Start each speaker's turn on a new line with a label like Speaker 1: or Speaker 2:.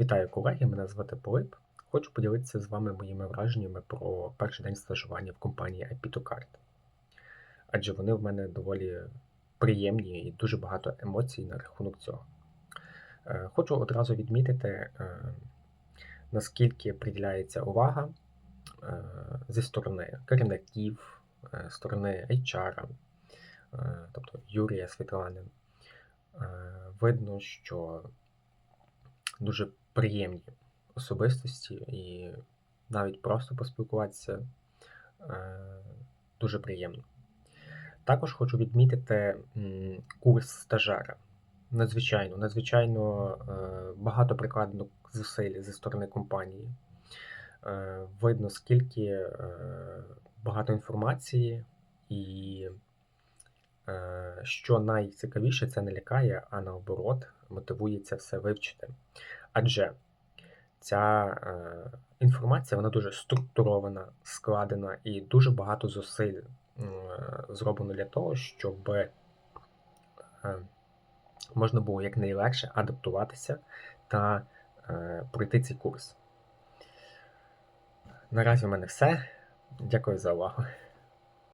Speaker 1: Вітаю колеги, мене звати Пилип. Хочу поділитися з вами моїми враженнями про перший день стажування в компанії IP2Card. Адже вони в мене доволі приємні і дуже багато емоцій на рахунок цього. Е, Хочу одразу відмітити, е, наскільки приділяється увага е, зі сторони керівників, сторони HR, тобто Юрія Світлани. Видно, що дуже приємні особистості, і навіть просто поспілкуватися е, дуже приємно. Також хочу відмітити курс стажера. Надзвичайно, надзвичайно е, багато прикладено зусиль зі сторони компанії. Е, видно, скільки багато інформації, і що найцікавіше, це не лякає, а наоборот, мотивує це все вивчити. Адже ця е, інформація вона дуже структурована, складена і дуже багато зусиль е, зроблено для того, щоб е, можна було якнайлегше адаптуватися та е, пройти цей курс. Наразі в мене все. Дякую за увагу.